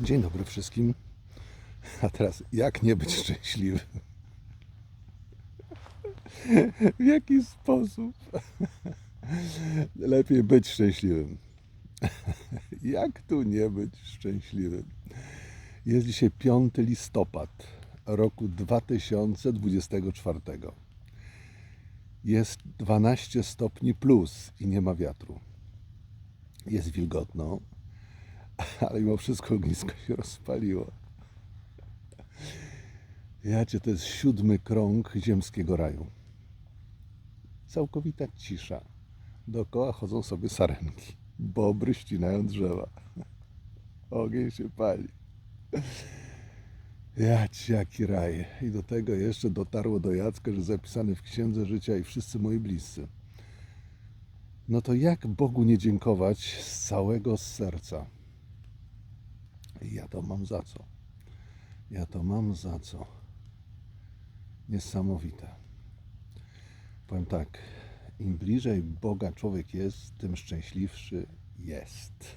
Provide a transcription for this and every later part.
Dzień dobry wszystkim. A teraz, jak nie być szczęśliwym? W jaki sposób? Lepiej być szczęśliwym. Jak tu nie być szczęśliwym? Jest dzisiaj 5 listopad roku 2024. Jest 12 stopni plus i nie ma wiatru. Jest wilgotno, ale mimo wszystko ognisko się rozpaliło. Jacie, to jest siódmy krąg ziemskiego raju. Całkowita cisza. Dookoła chodzą sobie sarenki. Bobry ścinają drzewa. Ogień się pali. Jać, jaki raj. I do tego jeszcze dotarło do Jacka, że zapisany w Księdze Życia i wszyscy moi bliscy. No to jak Bogu nie dziękować z całego serca? Ja to mam za co. Ja to mam za co. Niesamowite. Powiem tak, im bliżej Boga człowiek jest, tym szczęśliwszy jest.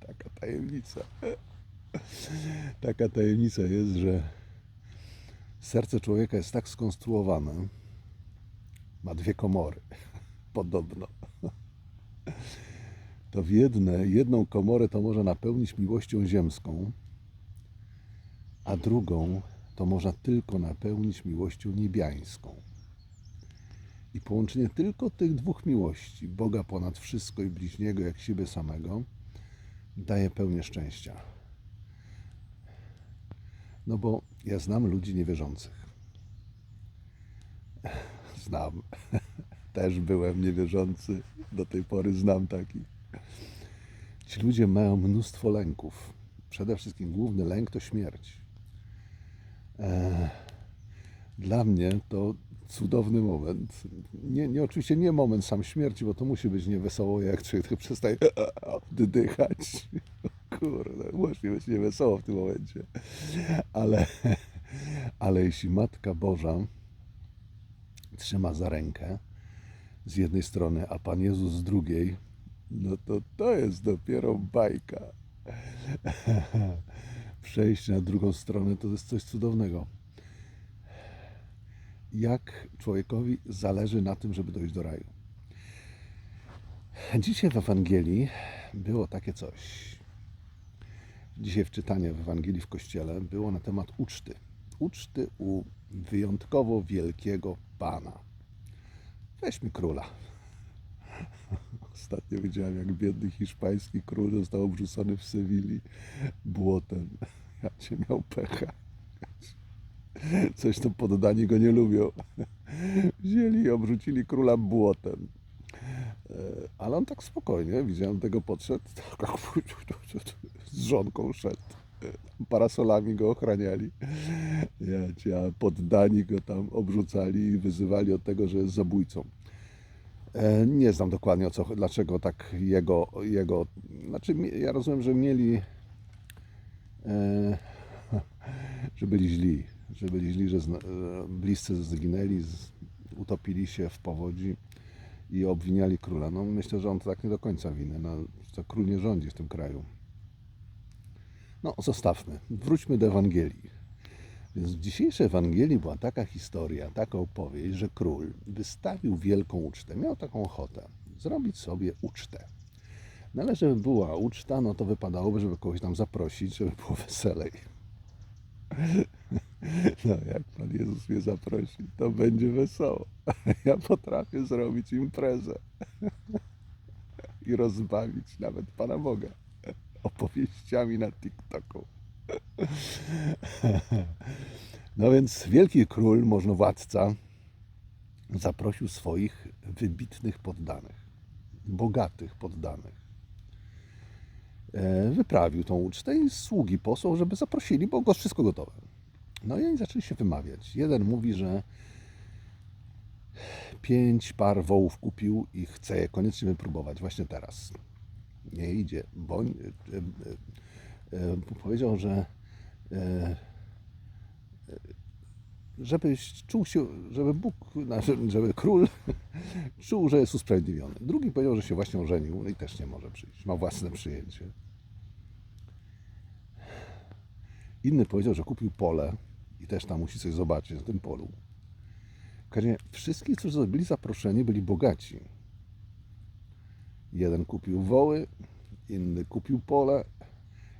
Taka tajemnica. Taka tajemnica jest, że serce człowieka jest tak skonstruowane, ma dwie komory, podobno. To w jedne, jedną komorę to może napełnić miłością ziemską, a drugą to można tylko napełnić miłością niebiańską. I połączenie tylko tych dwóch miłości, Boga ponad wszystko i bliźniego jak siebie samego, daje pełnię szczęścia. No bo ja znam ludzi niewierzących. Znam. Też byłem niewierzący. Do tej pory znam takich. Ci ludzie mają mnóstwo lęków. Przede wszystkim główny lęk to śmierć. Eee, Dla mnie to cudowny moment. Nie, nie, oczywiście nie moment sam śmierci, bo to musi być niewesoło, jak człowiek przestaje oddychać. Kurde, musi być niewesoło w tym momencie. Ale, ale jeśli Matka Boża trzyma za rękę z jednej strony, a Pan Jezus z drugiej, no to to jest dopiero bajka. Przejść na drugą stronę to jest coś cudownego. Jak człowiekowi zależy na tym, żeby dojść do raju. Dzisiaj w Ewangelii było takie coś. Dzisiaj w czytaniu w Ewangelii w Kościele było na temat uczty. Uczty u wyjątkowo wielkiego Pana. Weźmy króla. Ostatnio widziałem, jak biedny hiszpański król został obrzucony w Sewilli błotem. Ja cię miał pecha. Coś to poddani go nie lubią. Wzięli i obrzucili króla błotem. E, Ale on tak spokojnie, widziałem tego podszedł, tak z żonką szedł. Parasolami go ochraniali. Ja poddani go tam obrzucali i wyzywali od tego, że jest zabójcą. E, Nie znam dokładnie o co, dlaczego tak jego, jego, znaczy ja rozumiem, że mieli, e, że byli źli, że byli źli, że e, bliscy zginęli, utopili się w powodzi i obwiniali króla. No myślę, że on to tak nie do końca winny, no, to król nie rządzi w tym kraju. No zostawmy, wróćmy do Ewangelii. Więc w dzisiejszej Ewangelii była taka historia, taka opowieść, że król wystawił wielką ucztę. Miał taką ochotę zrobić sobie ucztę. No ale żeby była uczta, no to wypadałoby, żeby kogoś tam zaprosić, żeby było weselej. No jak Pan Jezus mnie zaprosi, to będzie wesoło. Ja potrafię zrobić imprezę i rozbawić nawet Pana Boga opowieściami na TikToku. No więc wielki król, można władca, zaprosił swoich wybitnych poddanych, bogatych poddanych. E, Wyprawił tą ucztę i sługi posłał, żeby zaprosili, bo go wszystko gotowe. No i oni zaczęli się wymawiać. Jeden mówi, że pięć par wołów kupił i chce je koniecznie wypróbować właśnie teraz. Nie idzie, bo e, e, powiedział, że e, żebyś czuł się, żeby Bóg, żeby król czuł, że jest usprawiedliwiony. Drugi powiedział, że się właśnie ożenił no i też nie może przyjść. Ma własne przyjęcie. Inny powiedział, że kupił pole i też tam musi coś zobaczyć na tym polu. Razie wszystkich, którzy byli zaproszeni, byli bogaci. Jeden kupił woły, inny kupił pole,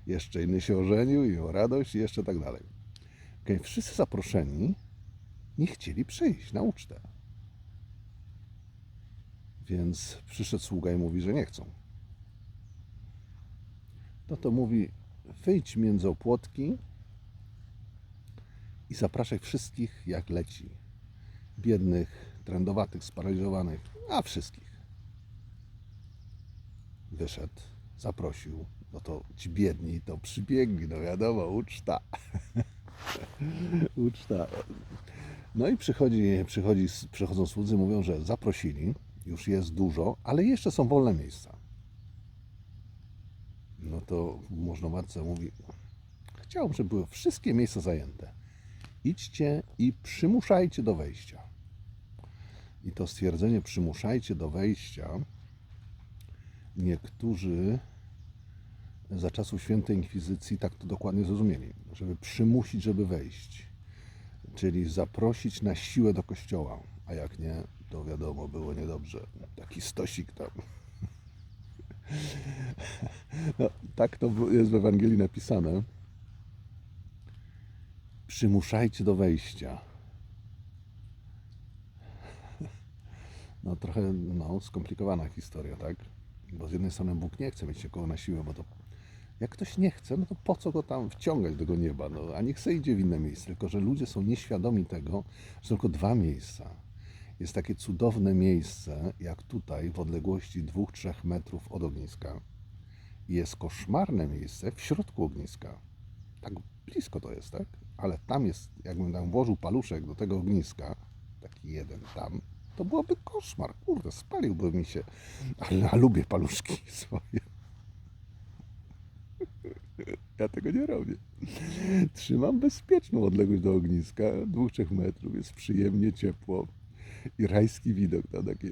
jeszcze inny się ożenił i miał radość i jeszcze tak dalej. Okej, Wszyscy zaproszeni nie chcieli przyjść na ucztę. Więc przyszedł sługa i mówi, że nie chcą. No to mówi, wyjdź między opłotki i zapraszaj wszystkich jak leci. Biednych, trędowatych, sparaliżowanych, a wszystkich. Wyszedł, zaprosił, no to ci biedni to przybiegli, no wiadomo, uczta. uczta. No i przychodzi, przychodzi, przychodzą słudzy, mówią, że zaprosili, już jest dużo, ale jeszcze są wolne miejsca. No to możnowładca mówi, chciałbym, żeby były wszystkie miejsca zajęte. Idźcie i przymuszajcie do wejścia. I to stwierdzenie przymuszajcie do wejścia niektórzy za czasów świętej inkwizycji tak to dokładnie zrozumieli, żeby przymusić, żeby wejść, czyli zaprosić na siłę do kościoła, a jak nie, to wiadomo, było niedobrze. Taki stosik tam. No, tak to jest w Ewangelii napisane. Przymuszajcie do wejścia. No trochę no, skomplikowana historia, tak? Bo z jednej strony Bóg nie chce mieć nikogo na siłę, bo to jak ktoś nie chce, no to po co go tam wciągać do tego nieba? No, a niech sobie idzie w inne miejsce. Tylko, że ludzie są nieświadomi tego, że tylko dwa miejsca. Jest takie cudowne miejsce, jak tutaj, w odległości 2-3 metrów od ogniska. Jest koszmarne miejsce w środku ogniska. Tak blisko to jest, tak? Ale tam jest, jakbym tam włożył paluszek do tego ogniska, taki jeden tam, to byłoby koszmar. Kurde, spaliłby mi się. Ale ja lubię paluszki swoje. Ja tego nie robię. Trzymam bezpieczną odległość do ogniska, dwóch, trzech metrów, jest przyjemnie ciepło i rajski widok na takie.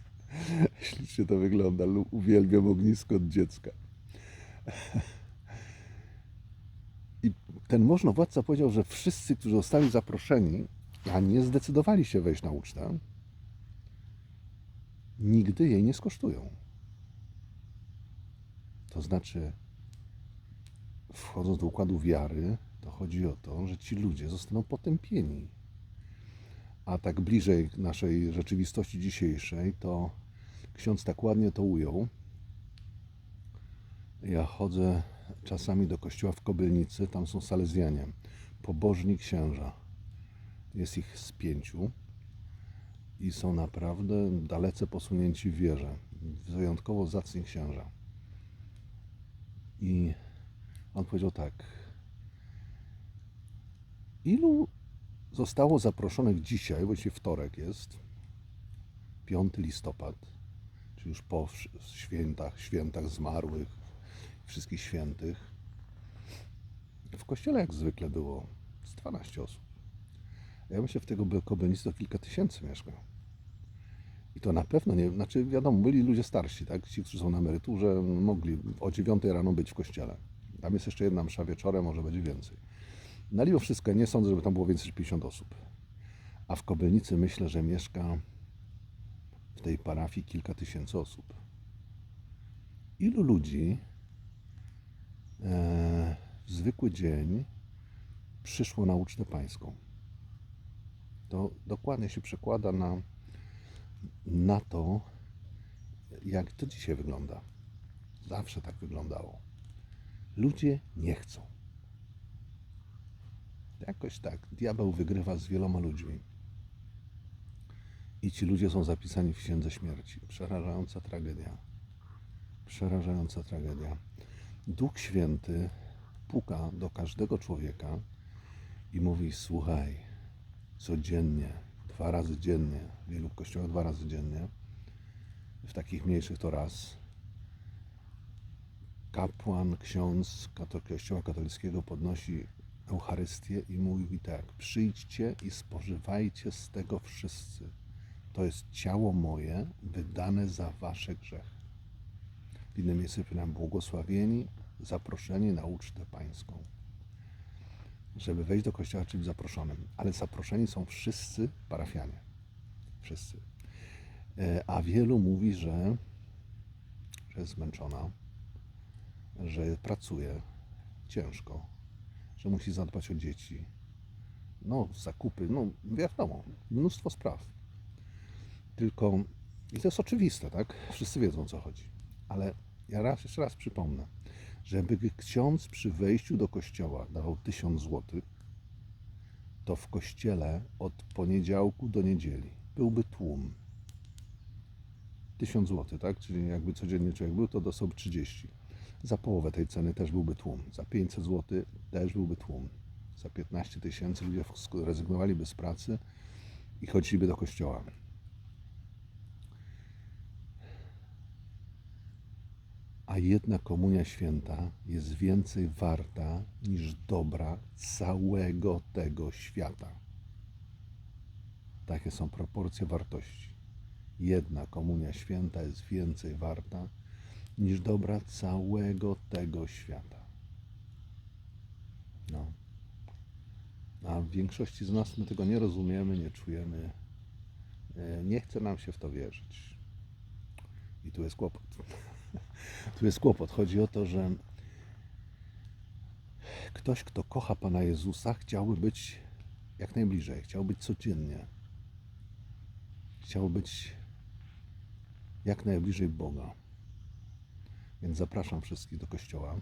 Ślicznie to wygląda. Uwielbiam ognisko od dziecka. I ten możnowładca powiedział, że wszyscy, którzy zostali zaproszeni, a nie zdecydowali się wejść na ucztę, nigdy jej nie skosztują. To znaczy, wchodząc do układu wiary, to chodzi o to, że ci ludzie zostaną potępieni. A tak bliżej naszej rzeczywistości dzisiejszej, to ksiądz tak ładnie to ujął. Ja chodzę czasami do kościoła w Kobylnicy, tam są salezjanie, pobożni księża. Jest ich z pięciu i są naprawdę dalece posunięci w wierze. Wyjątkowo zacni księża. I on powiedział tak. Ilu zostało zaproszonych dzisiaj, właściwie wtorek jest, 5 listopad, czyli już po świętach, świętach zmarłych, wszystkich świętych. W kościele jak zwykle było z 12 osób. Ja myślę, w tego Kobylnicy to kilka tysięcy mieszka. I to na pewno nie, znaczy wiadomo, byli ludzie starsi, tak? Ci, którzy są na emeryturze, mogli o 9 rano być w kościele. Tam jest jeszcze jedna msza wieczorem, może będzie więcej. Na mimo wszystko nie sądzę, żeby tam było więcej niż 50 osób. A w Kobylnicy myślę, że mieszka w tej parafii kilka tysięcy osób. Ilu ludzi e, w zwykły dzień przyszło na ucztę pańską? To dokładnie się przekłada na, na to, jak to dzisiaj wygląda. Zawsze tak wyglądało. Ludzie nie chcą. Jakoś tak. Diabeł wygrywa z wieloma ludźmi. I ci ludzie są zapisani w księdze śmierci. Przerażająca tragedia. Przerażająca tragedia. Duch Święty puka do każdego człowieka i mówi: Słuchaj, codziennie, dwa razy dziennie, w wielu kościołach dwa razy dziennie, w takich mniejszych to raz, kapłan, ksiądz Kościoła katolickiego podnosi Eucharystię i mówi tak: Przyjdźcie i spożywajcie z tego wszyscy. To jest ciało moje wydane za wasze grzechy. W innym miejscu nam błogosławieni, zaproszeni na ucztę pańską. żeby wejść do kościoła, czyli zaproszonym. Ale zaproszeni są wszyscy parafianie. Wszyscy. E, A wielu mówi, że, że jest zmęczona, że pracuje ciężko, że musi zadbać o dzieci. No, zakupy, no wiadomo, mnóstwo spraw. Tylko, i to jest oczywiste, tak? Wszyscy wiedzą o co chodzi. Ale ja raz, jeszcze raz przypomnę, żeby ksiądz przy wejściu do kościoła dawał tysiąc złotych, to w kościele od poniedziałku do niedzieli byłby tłum. Tysiąc złotych, tak? Czyli jakby codziennie człowiek był, to dostałby 30. Za połowę tej ceny też byłby tłum. Za 500 zł też byłby tłum. Za 15 tysięcy ludzie rezygnowaliby z pracy i chodziliby do kościoła. A jedna komunia święta jest więcej warta niż dobra całego tego świata. Takie są proporcje wartości. Jedna komunia święta jest więcej warta niż dobra całego tego świata. No. A w większości z nas my tego nie rozumiemy, nie czujemy. E, Nie chce nam się w to wierzyć. I tu jest kłopot. Tu jest kłopot. Chodzi o to, że ktoś, kto kocha Pana Jezusa, chciałby być jak najbliżej, chciał być codziennie. Chciał być jak najbliżej Boga. Więc zapraszam wszystkich do kościoła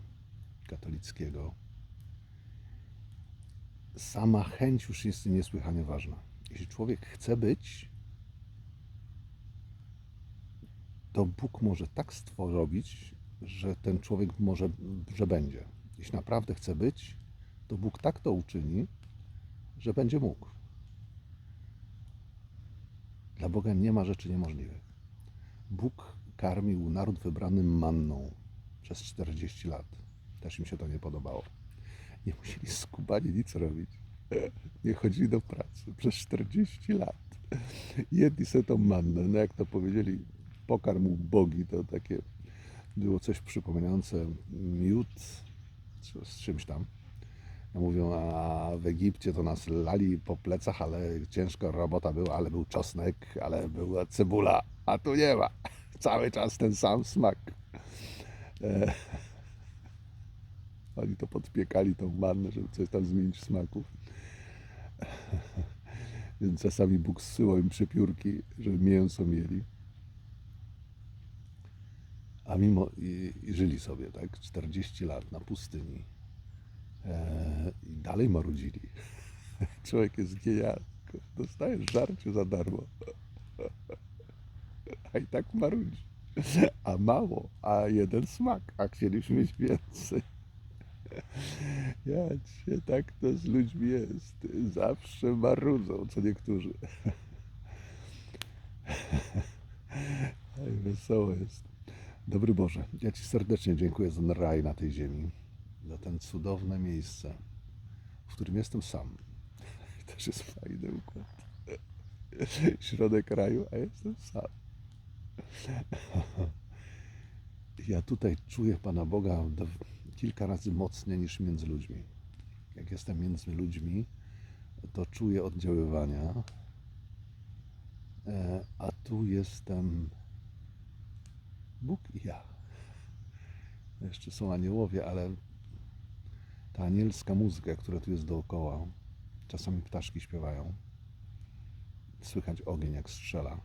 katolickiego. Sama chęć już jest niesłychanie ważna. Jeśli człowiek chce być, to Bóg może tak stworzyć, że ten człowiek może, że będzie. Jeśli naprawdę chce być, to Bóg tak to uczyni, że będzie mógł. Dla Boga nie ma rzeczy niemożliwych. Bóg karmił naród wybrany manną przez 40 lat. Też im się to nie podobało. Nie musieli skubani nic robić. Nie chodzili do pracy przez 40 lat. Jedli sobie tą mannę. No jak to powiedzieli, pokarm ubogi, to takie było coś przypominające miód z, czymś tam. Mówią, a w Egipcie to nas lali po plecach, ale ciężka robota była, ale był czosnek, ale była cebula, a tu nie ma. Cały czas ten sam smak. E, oni to podpiekali tą mannę, żeby coś tam zmienić w smaku. Więc czasami Bóg zsyłał im przepiórki, żeby mięso mieli. A mimo i, i żyli sobie, tak? 40 lat na pustyni. E, I dalej marudzili. Człowiek jest genialny. Dostajesz żarcie za darmo. A i tak marudzi. A mało, a jeden smak, a chcieliśmy mieć więcej. Ja cię, tak to z ludźmi jest. Zawsze marudzą, co niektórzy. Ej, wesoło jest. Dobry Boże, ja Ci serdecznie dziękuję za raj na tej ziemi, za ten cudowne miejsce, w którym jestem sam. Też jest fajny układ. Środek raju, a jestem sam. Ja tutaj czuję Pana Boga kilka razy mocniej niż między ludźmi. Jak jestem między ludźmi, to czuję oddziaływania, E, a tu jestem Bóg i ja. Jeszcze są aniołowie, ale ta anielska muzyka, która tu jest dookoła, czasami ptaszki śpiewają, słychać ogień jak strzela.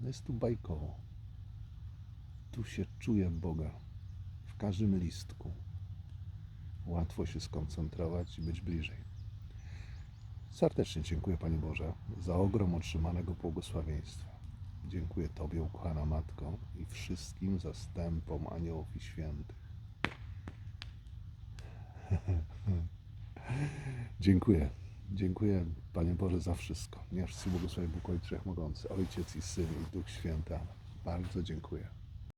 No jest tu bajkowo. Tu się czuje Boga w każdym listku. Łatwo się skoncentrować i być bliżej. Serdecznie dziękuję Panie Boże za ogrom otrzymanego błogosławieństwa. Dziękuję Tobie, ukochana Matko, i wszystkim zastępom aniołów i świętych. Dziękuję. Dziękuję Panie Boże za wszystko. Niech Ci błogosławi Bóg Ojciec Wszechmogący, Ojciec i Syn i Duch Święty. Bardzo dziękuję.